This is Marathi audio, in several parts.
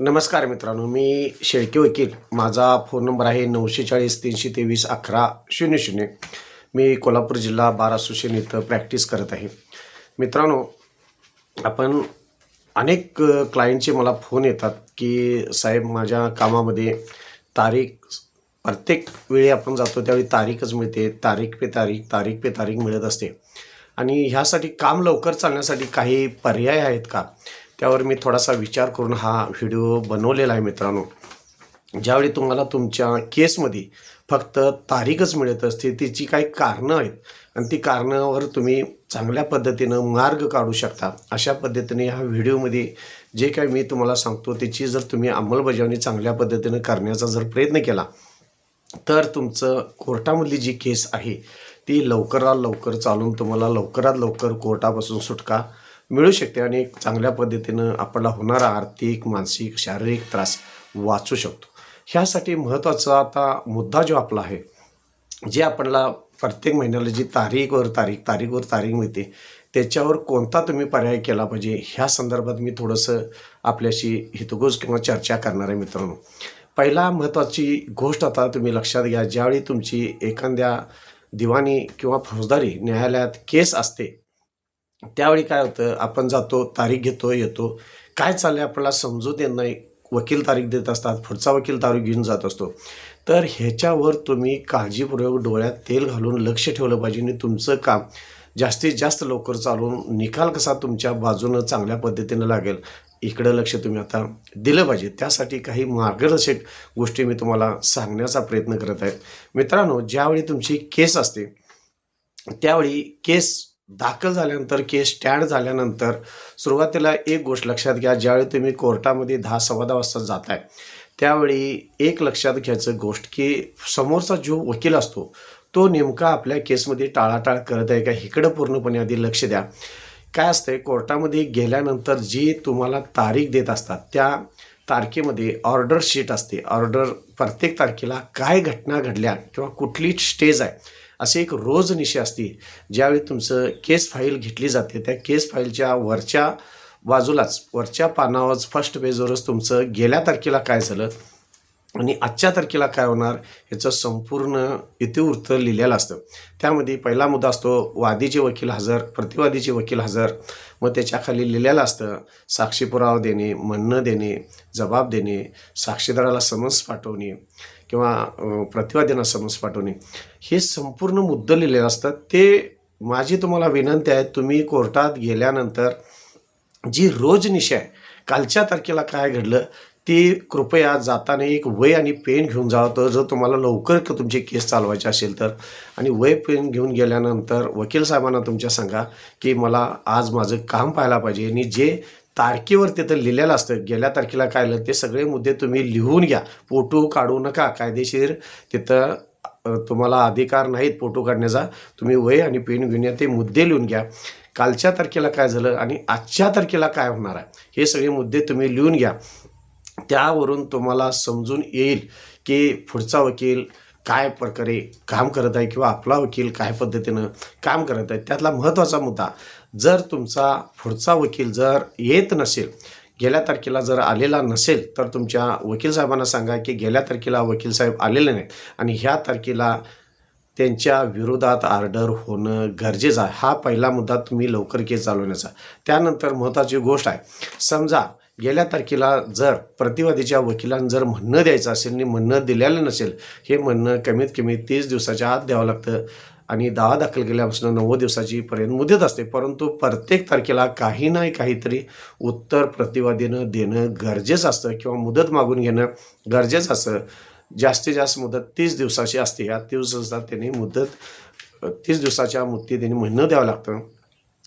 नमस्कार मित्रांनो मी शेळके वकील. माझा फोन नंबर आहे नऊशे चाळीस तीनशे तेवीस अकरा शून्य शून्य. मी कोल्हापूर जिल्हा बार असोसिएशन इथं प्रॅक्टिस करत आहे. मित्रांनो आपण अनेक क्लायंटचे मला फोन येतात की साहेब माझ्या कामामध्ये तारीख प्रत्येक वेळी आपण जातो त्यावेळी तारीखच मिळते. तारीख पे तारीख तारीख पे तारीख मिळत असते. आणि ह्यासाठी काम लवकर चालण्यासाठी काही पर्याय आहेत का? त्यावर मी थोडासा विचार करून हा व्हिडिओ बनवलेला आहे मित्रांनो. ज्यावेळी तुम्हाला तुमच्या केसमध्ये फक्त तारीखच मिळत असते तिची काही कारणं आहेत आणि ती कारणावर तुम्ही चांगल्या पद्धतीनं मार्ग काढू शकता. अशा पद्धतीने ह्या व्हिडिओमध्ये जे काही मी तुम्हाला सांगतो त्याची जर तुम्ही अंमलबजावणी चांगल्या पद्धतीनं करण्याचा जर प्रयत्न केला तर तुमचं कोर्टामधली जी केस आहे ती लवकरात लवकर चालून तुम्हाला लवकरात लवकर कोर्टापासून सुटका मिळू शकते आणि एक चांगल्या पद्धतीनं आपल्याला होणारा आर्थिक मानसिक शारीरिक त्रास वाचू शकतो. ह्यासाठी महत्त्वाचा आता मुद्दा जो आपला आहे जे आपल्याला प्रत्येक महिन्याला जी तारीखवर तारीख तारीखवर तारीख मिळते त्याच्यावर कोणता तुम्ही पर्याय केला पाहिजे? ह्या संदर्भात मी थोडंसं आपल्याशी हितगोज किंवा चर्चा करणार आहे मित्रांनो. पहिला महत्त्वाची गोष्ट आता तुम्ही लक्षात घ्या ज्यावेळी तुमची एखाद्या दिवाणी किंवा फौजदारी न्यायालयात केस असते त्यावेळी काय होतं आपण जातो तारीख घेतो येतो. काय चाललं आहे आपल्याला समजू देत नाही. वकील तारीख देत असतात पुढचा वकील तारीख घेऊन जात असतो. तर ह्याच्यावर तुम्ही काळजीपूर्वक डोळ्यात तेल घालून लक्ष ठेवलं पाहिजे आणि तुमचं काम जास्तीत जास्त लवकर चालून निकाल कसा तुमच्या बाजूनं चांगल्या पद्धतीनं लागेल इकडं लक्ष तुम्ही आता दिलं पाहिजे. त्यासाठी काही मार्गदर्शक गोष्टी मी तुम्हाला सांगण्याचा प्रयत्न करत आहे. मित्रांनो ज्यावेळी तुमची केस असते त्यावेळी केस दाखल झाल्यानंतर केस स्टँड झाल्यानंतर सुरुवातीला एक गोष्ट लक्षात घ्या ज्यावेळी तुम्ही कोर्टामध्ये दहा सव्वा दहा वाजता जाताय त्यावेळी एक लक्षात घ्यायचं गोष्ट की समोरचा जो वकील असतो तो नेमका आपल्या केसमध्ये टाळाटाळ करत आहे का इकडं पूर्णपणे आधी लक्ष द्या. काय असतंय कोर्टामध्ये गेल्यानंतर जी तुम्हाला तारीख देत असतात त्या तारखेमध्ये ऑर्डर शीट असते. ऑर्डर प्रत्येक तारखेला काय घटना घडल्या किंवा कुठली स्टेज आहे असे एक रोजनिशी असते. ज्यावेळी तुमचं केस फाईल घेतली जाते त्या केस फाईलच्या वरच्या बाजूलाच वरच्या पानावरच फर्स्ट पेजवरच तुमचं गेल्या तारखेला काय झालं आणि आजच्या तारखेला काय होणार याचं संपूर्ण इतिवृत्त लिहिलेलं असतं. त्यामध्ये पहिला मुद्दा असतो वादीचे वकील हजर प्रतिवादीचे वकील हजर. मग त्याच्याखाली लिहिलेलं असतं साक्षीपुरावा देणे म्हणणं देणे जबाब देणे साक्षीदाराला समन्स पाठवणे. किंवा अं, समज पाठवणे हे संपूर्ण मुद्दे लिहिलेलं असतात. ते माझी तुम्हाला विनंती आहे तुम्ही कोर्टात गेल्यानंतर जी रोजनिशी आहे कालच्या तारखेला काय घडलं ती कृपया जाताना एक वय आणि पेन घेऊन जावं तर जर तुम्हाला लवकर तुमची केस चालवायची असेल तर. आणि वय पेन घेऊन गेल्यानंतर वकील साहेबांना तुमच्या सांगा की मला आज माझं काम पाहायला पाहिजे. आणि जे तारखेवर तिथं लिहिलेलं असतं. गेल्या तारखेला काय आलं? ते सगळे मुद्दे तुम्ही लिहून घ्या. फोटो काढू नका. कायदेशीर तिथं तुम्हाला अधिकार नाहीत फोटो काढण्याचा. तुम्ही वय आणि पेन घेऊन या. ते मुद्दे लिहून घ्या. कालच्या तारखेला काय झालं आणि आजच्या तारखेला काय होणार आहे? हे सगळे मुद्दे तुम्ही लिहून घ्या. त्यावरून तुम्हाला समजून येईल की पुढचा वकील काय प्रकारे काम करत आहे किंवा आपला वकील काय पद्धतीनं काम करत आहे. त्यातला महत्त्वाचा मुद्दा जर तुमचा पुढचा वकील जर येत नसेल गेल्या तारखेला जर आलेला नसेल तर तुमच्या वकील साहेबांना सांगा की गेल्या तारखेला वकील साहेब आलेले नाहीत. आणि ह्या तारखेला त्यांच्या विरोधात आर्डर होणं गरजेचं आहे. हा पहिला मुद्दा तुम्ही लवकर केस चालवण्याचा. त्यानंतर महत्त्वाची गोष्ट आहे. समजा गेल्या तारखेला जर प्रतिवादीच्या वकिलांना जर म्हणणं द्यायचं असेल आणि म्हणणं दिलेलं नसेल हे म्हणणं कमीत कमी तीस दिवसाच्या आत द्यावं लागतं. आणि दहा दाखल केल्यापासून नव्वद दिवसाची पर्यंत मुदत असते. परंतु प्रत्येक तारखेला काही नाही काहीतरी उत्तर प्रतिवादीनं देणं गरजेचं असतं किंवा मुदत मागून घेणं गरजेचं असतं. जास्तीत जास्त मुदत तीस दिवसाची असते. या तीस दिवसात त्यांनी मुदत तीस दिवसाच्या मुदती त्यांनी महिनं द्यावं लागतं.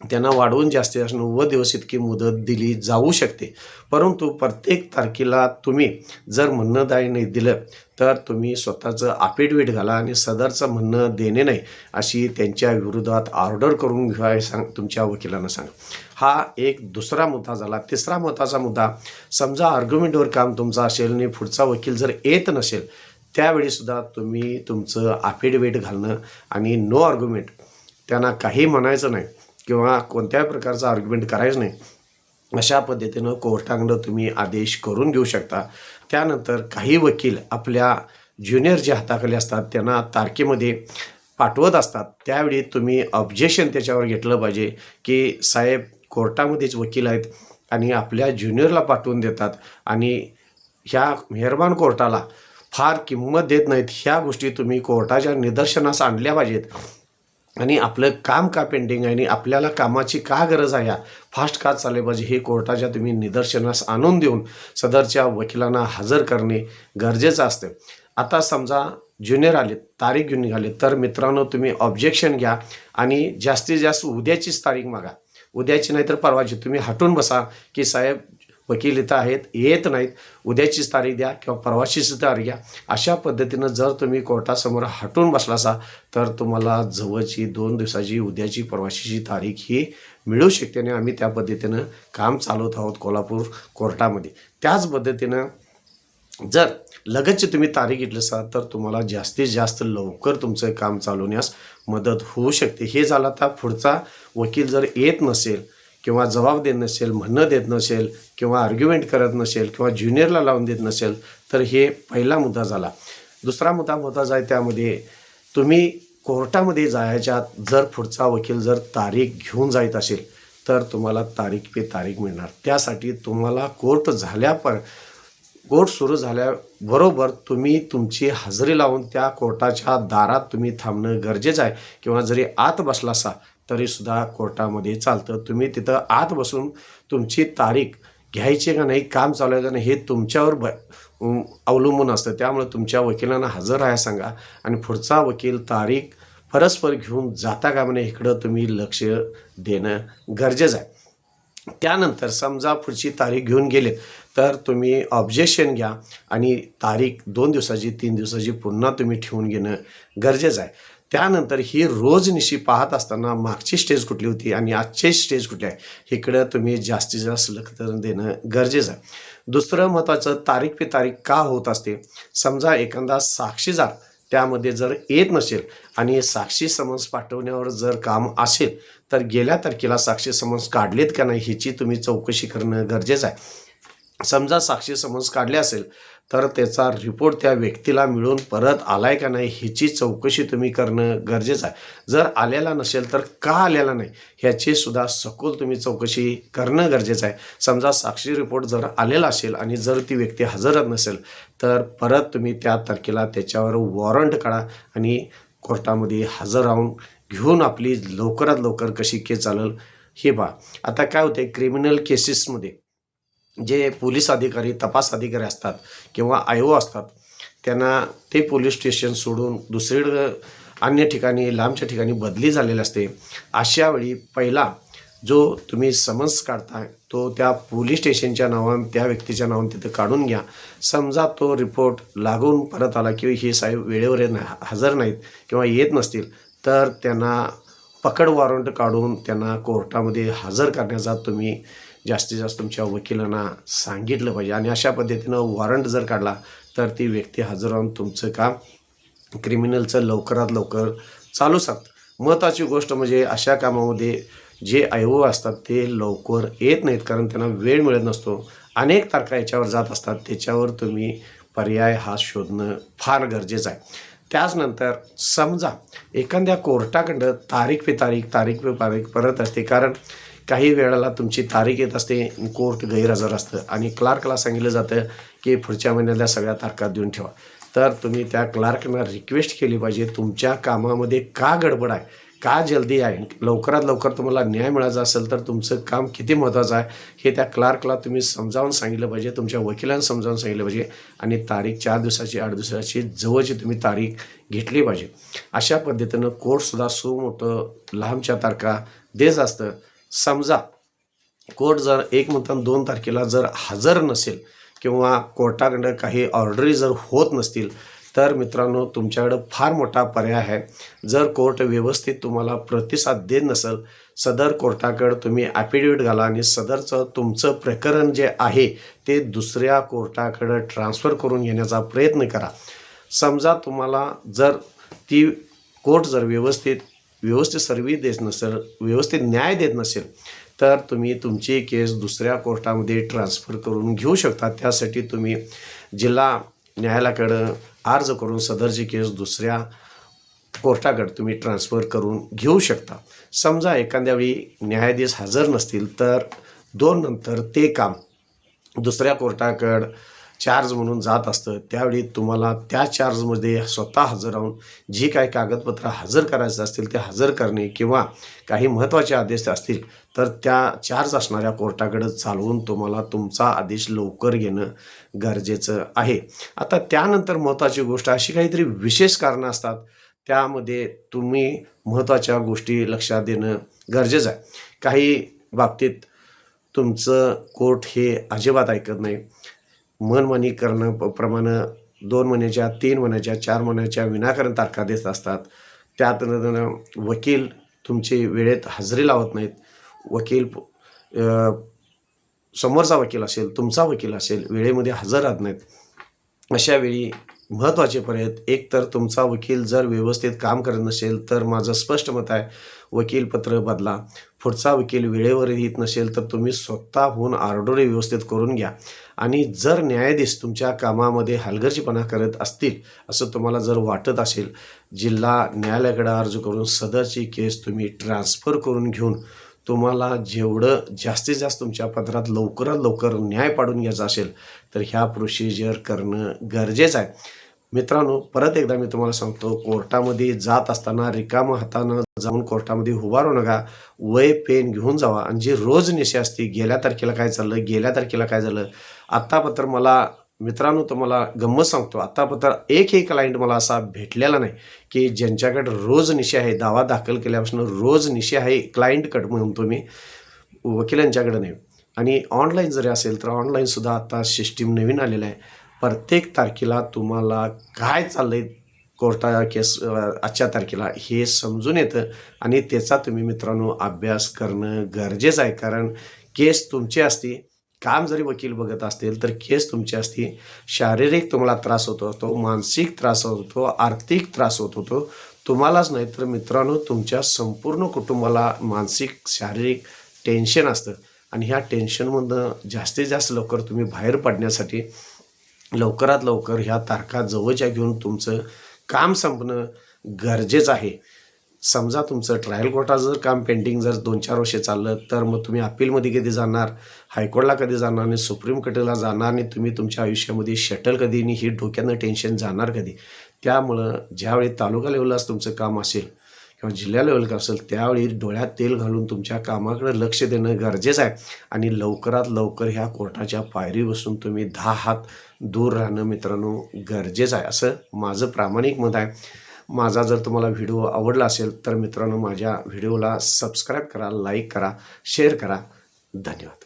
त्यांना वाढवून जास्तीत जास्त नव्वद दिवस इतकी मुदत दिली जाऊ शकते. परंतु प्रत्येक तारखेला तुम्ही जर म्हणणं दाय नाही दिलं तर तुम्ही स्वतःचं अफिडेविट घाला आणि सदरचं म्हणणं देणे नाही अशी त्यांच्या विरोधात ऑर्डर करून घ्या सांग तुमच्या वकिलांना सांगा. हा एक दुसरा मुद्दा झाला. तिसरा महत्त्वाचा मुद्दा समजा आर्ग्युमेंटवर काम तुमचं असेल आणि पुढचा वकील जर येत नसेल त्यावेळीसुद्धा तुम्ही तुमचं अफिडेविट घालणं आणि नो आर्ग्युमेंट त्यांना काही म्हणायचं नाही. किंवा कोणत्याही प्रकारचं आर्ग्युमेंट करायचं नाही. अशा पद्धतीनं कोर्टाकडं तुम्ही आदेश करून घेऊ शकता. त्यानंतर काही वकील आपल्या ज्युनियर जे हाताखाली असतात त्यांना तारखेमध्ये पाठवत असतात. त्यावेळी तुम्ही ऑब्जेक्शन त्याच्यावर घेतलं पाहिजे की साहेब कोर्टामध्येच वकील आहेत आणि आपल्या ज्युनियरला पाठवून देतात आणि ह्या मेहरबान कोर्टाला फार किंमत देत नाहीत. ह्या गोष्टी तुम्ही कोर्टाच्या निदर्शनास आणल्या पाहिजेत. आणि आपलं काम का पेंडिंग आहे आणि आपल्याला कामाची का गरज आहे? या फास्ट का चालले पाहिजे हे कोर्टाच्या तुम्ही निदर्शनास आणून देऊन सदरच्या वकिलांना हजर करणे गरजेचं असतं. आता समजा ज्युनियर आले तारीख घेऊन निघाले तर मित्रांनो तुम्ही ऑब्जेक्शन घ्या आणि जास्तीत जास्त उद्याचीच तारीख मागा. उद्याची नाही तर परवाची. तुम्ही हटून बसा की साहेब वकील इथं आहेत येत नाहीत. उद्याचीच तारीख द्या किंवा परवाचीच तारीख घ्या. अशा पद्धतीनं जर तुम्ही कोर्टासमोर हटून बसलासा तर तुम्हाला जवळची दोन दिवसाची उद्याची परवाशीची तारीख ही मिळू शकते आणि आम्ही त्या पद्धतीनं काम चालवत आहोत कोल्हापूर कोर्टामध्ये. त्याच पद्धतीनं जर लगतची तुम्ही तारीख घेतली असाल तर तुम्हाला जास्तीत जास्त लवकर तुमचं काम चालवण्यास मदत होऊ शकते. हे झालं आता पुढचा वकील जर येत नसेल किंवा जबाब देत नसेल म्हणणं देत नसेल किंवा आर्ग्युमेंट करत नसेल किंवा ज्युनियरला लावून देत नसेल तर हे पहिला मुद्दा झाला. दुसरा मुद्दा महत्त्वाचा जाय त्यामध्ये तुम्ही कोर्टामध्ये जायच्या जर पुढचा वकील जर तारीख घेऊन जायत असेल तर तुम्हाला तारीख पे तारीख मिळणार. त्यासाठी तुम्हाला कोर्ट झाल्यापर कोर्ट सुरू झाल्याबरोबर तुम्ही तुमची हजेरी लावून त्या कोर्टाच्या दारात तुम्ही थांबणं गरजेचं आहे. किंवा जरी आत बसला असा तरीसुद्धा कोर्टामध्ये चालतं. तुम्ही तिथं आत बसून तुमची तारीख घ्यायची का नाही काम चालू आहे का नाही हे तुमच्यावर ब अवलंबून असतं. त्यामुळे तुमच्या वकिलांना हजर आहे सांगा आणि पुढचा वकील तारीख परस्पर घेऊन जाता का म्हणे इकडं तुम्ही लक्ष देणं गरजेचं आहे. त्यानंतर समजा पुढची तारीख घेऊन गेले तर तुम्ही ऑब्जेक्शन घ्या आणि तारीख दोन दिवसाची तीन दिवसाची पुन्हा तुम्ही ठेवून घेणं गरजेचं आहे. त्यानंतर ही रोजनिशी पाहत असताना मागची स्टेज कुठली होती आणि आजची स्टेज कुठली आहे इकडं तुम्ही जास्तीत जास्त लक्ष देणं गरजेचं आहे. दुसरं महत्त्वाचं तारीख पे तारीख का होत असते? समजा एखादा साक्षीदार त्यामध्ये जर येत नसेल आणि साक्षी समन्स पाठवण्यावर जर काम असेल तर गेल्या तारखेला साक्षी समन्स काढलेत का नाही ह्याची तुम्ही चौकशी करणं गरजेचं आहे. समजा साक्षी समज काढले असेल तर त्याचा रिपोर्ट त्या व्यक्तीला मिळून परत आलाय का नाही ह्याची चौकशी तुम्ही करणं गरजेचं आहे. जर आलेला नसेल तर का आलेला नाही ह्याची सुद्धा सखोल तुम्ही चौकशी करणं गरजेचं आहे. समजा साक्षी रिपोर्ट जर आलेला असेल आणि जर ती व्यक्ती हजरच नसेल तर परत तुम्ही त्या तारखेला त्याच्यावर वॉरंट काढा आणि कोर्टामध्ये हजर राहून घेऊन आपली लवकरात लवकर कशी केस चालेल हे पहा. आता काय होते क्रिमिनल केसेसमध्ये जे पोलीस अधिकारी तपास अधिकारी असतात किंवा आयो असतात त्यांना ते पोलीस स्टेशन सोडून दुसरीकडं अन्य ठिकाणी लांबच्या ठिकाणी बदली झालेली असते. अशा वेळी पहिला जो तुम्ही समन्स काढताय तो त्या पोलीस स्टेशनच्या नावानं त्या व्यक्तीच्या नावानं तिथं काढून घ्या. समजा तो रिपोर्ट लागून परत आला किंवा हे साहेब वेळेवर नाही हजर नाहीत किंवा येत नसतील तर त्यांना पकड वॉरंट काढून त्यांना कोर्टामध्ये हजर करण्याचा तुम्ही जास्तीत जास्त तुमच्या वकिलांना सांगितलं पाहिजे. आणि अशा पद्धतीनं वॉरंट जर काढला तर ती व्यक्ती हजर राहून तुमचं काम क्रिमिनलचं लवकरात लवकर चालू शकतं महत्त्वाची गोष्ट म्हणजे अशा कामामध्ये जे आयो असतात ते लवकर येत नाहीत कारण त्यांना वेळ मिळत नसतो. अनेक तारखा याच्यावर जात असतात. त्याच्यावर तुम्ही पर्याय हा शोधणं फार गरजेचं आहे. त्याचनंतर समजा एखाद्या कोर्टाकडं तारीख पे तारीख तारीख पे तारीख परत असते. कारण काही वेळेला तुमची तारीख येत असते कोर्ट गैरहजर असतं. आणि क्लार्कला सांगितलं जातं की पुढच्या महिन्यातल्या सगळ्या तारखा देऊन ठेवा. तर तुम्ही त्या क्लार्कना रिक्वेस्ट केली पाहिजे तुमच्या कामामध्ये का गडबड आहे? का जल्दी आहे? लवकरात लवकर तुम्हाला न्याय मिळायचा असेल तर तुमचं काम किती महत्त्वाचं आहे? हे त्या क्लार्कला तुम्ही समजावून सांगितलं पाहिजे तुमच्या वकिलांना समजावून सांगितलं पाहिजे. आणि तारीख चार दिवसाची आठ दिवसाची जवळची तुम्ही तारीख घेतली पाहिजे. अशा पद्धतीनं कोर्टसुद्धा सुमोठं लांबच्या तारखा देत असतं. समजा कोर्ट जर एक म्हणतात दोन तारखेला जर हजर नसेल किंवा कोर्टाकडं काही ऑर्डरी जर होत नसतील तर मित्रांनो तुमच्याकडं फार मोठा पर्याय आहे. जर कोर्ट व्यवस्थित तुम्हाला प्रतिसाद देत नसेल सदर कोर्टाकडं तुम्ही ॲफिडेविट घाला आणि सदरचं तुमचं प्रकरण जे आहे ते दुसऱ्या कोर्टाकडं ट्रान्स्फर करून घेण्याचा प्रयत्न करा. समजा तुम्हाला जर ती कोर्ट जर व्यवस्थित व्यवस्थित सर्व्हिस देत नसेल व्यवस्थित न्याय देत नसेल तर तुम्ही तुमची केस दुसऱ्या कोर्टामध्ये ट्रान्स्फर करून घेऊ शकता. त्यासाठी तुम्ही जिल्हा न्यायालयाकडं अर्ज करून सदरची केस दुसऱ्या कोर्टाकडे तुम्ही ट्रान्स्फर करून घेऊ शकता. समजा एखाद्या वेळी न्यायाधीश हजर नसतील तर दोन नंतर ते काम दुसऱ्या कोर्टाकडं चार्ज म्हणून जात असतं. त्यावेळी तुम्हाला त्या चार्जमध्ये स्वतः हजर राहून जी काही कागदपत्र हजर करायचं असतील ते हजर करणे किंवा काही महत्त्वाचे आदेश असतील तर त्या चार्ज असणाऱ्या कोर्टाकडे चालवून तुम्हाला तुमचा आदेश लवकर घेणं गरजेचं आहे. आता त्यानंतर महत्त्वाची गोष्ट अशी काहीतरी विशेष कारणं असतात त्यामध्ये तुम्ही महत्त्वाच्या गोष्टी लक्षात देणं गरजेचं आहे. काही बाबतीत तुमचं कोर्ट हे अजिबात ऐकत नाही. मनमानी करणं प- प्रमाणे दोन महिन्याच्या तीन महिन्याच्या चार महिन्याच्या विनाकारण तारखा देत असतात. त्यात वकील तुमची वेळेत हजेरी लावत नाहीत. वकील समोरचा वकील असेल तुमचा वकील असेल वेळेमध्ये हजर राहत नाहीत. अशा वेळी महत्त्वाचे पर्याय एक तर तुमचा वकील जर व्यवस्थित काम करत नसेल तर माझं स्पष्ट मत आहे वकीलपत्र बदला. पुढचा वकील वेळेवर येत नसेल तर तुम्ही स्वतःहून आरडोरे व्यवस्थित करून घ्या. आणि जर न्यायाधीश तुमच्या कामामध्ये हलगर्जीपणा करत असतील असं तुम्हाला जर वाटत असेल जिल्हा न्यायालयाकडे अर्ज करून सदरची केस तुम्ही ट्रान्स्फर करून घेऊन तुम्हाला जेवढं जास्तीत जास्त तुमच्या पदरात लवकरात लवकर न्याय पाडून घ्यायचा असेल तर ह्या प्रोसिजर करणं गरजेचं आहे. मित्रांनो परत एकदा मी तुम्हाला सांगतो कोर्टामध्ये जात असताना रिकाम हातानं जाऊन कोर्टामध्ये उभा राहू नका. वय पेन घेऊन जावा. आणि जी रोज निशा असते गेल्या तारखेला काय चाललं गेल्या तारखेला काय झालं आत्तापत्र मला मित्रांनो तुम्हाला गंमत सांगतो. आत्तापत्र एकही क्लायंट मला असा भेटलेला नाही की ज्यांच्याकडे रोज निशा आहे दावा दाखल केल्यापासून रोज निशा आहे क्लायंटकडे म्हणतो मी वकिलांच्याकडे नाही. आणि ऑनलाईन जरी असेल तर ऑनलाईनसुद्धा आत्ता सिस्टीम नवीन आलेलं आहे. प्रत्येक तारखेला तुम्हाला काय चाललंय कोर्टा केस आजच्या तारखेला हे समजून येतं. आणि त्याचा तुम्ही मित्रांनो अभ्यास करणं गरजेचं आहे. कारण केस तुमची असती काम जरी वकील बघत असतील तर केस तुमची असती. शारीरिक तुम्हाला त्रास होत होतो मानसिक त्रास होत होतो आर्थिक त्रास होत होतो तुम्हालाच नाही तर मित्रांनो तुमच्या संपूर्ण कुटुंबाला मानसिक शारीरिक टेन्शन असतं. आणि ह्या टेन्शनमधनं जास्तीत जास्त लवकर तुम्ही बाहेर पडण्यासाठी लवकरात लवकर ह्या तारखा जवळच्या घेऊन तुमचं काम संपणं गरजेचं आहे. समजा तुमचं ट्रायल कोर्टात जर काम पेंडिंग जर दोन चार वर्षे चाललं तर मग तुम्ही अपीलमध्ये कधी जाणार हायकोर्टला कधी जाणार आणि सुप्रीम कोर्टला जाणार आणि तुम्ही तुमच्या आयुष्यामध्ये शटल कधी आणि ही डोक्यानं टेन्शन जाणार कधी? त्यामुळं ज्यावेळी तालुका लेवललाच तुमचं काम असेल किंवा जिल्हा लेवल असेल त्यावेळी डोळ्यात तेल घालून तुमच्या कामाकडे लक्ष देणं गरजेचं आहे. आणि लवकरात लवकर ह्या कोर्टाच्या पायरी बसून तुम्ही दहा हात दूर राहणं मित्रांनो गरजेचं आहे. असं माझं प्रामाणिक मत आहे. माझा जर तुम्हाला व्हिडिओ आवडला असेल तर मित्रांनो माझ्या व्हिडिओला सबस्क्राईब करा लाईक करा शेअर करा. धन्यवाद.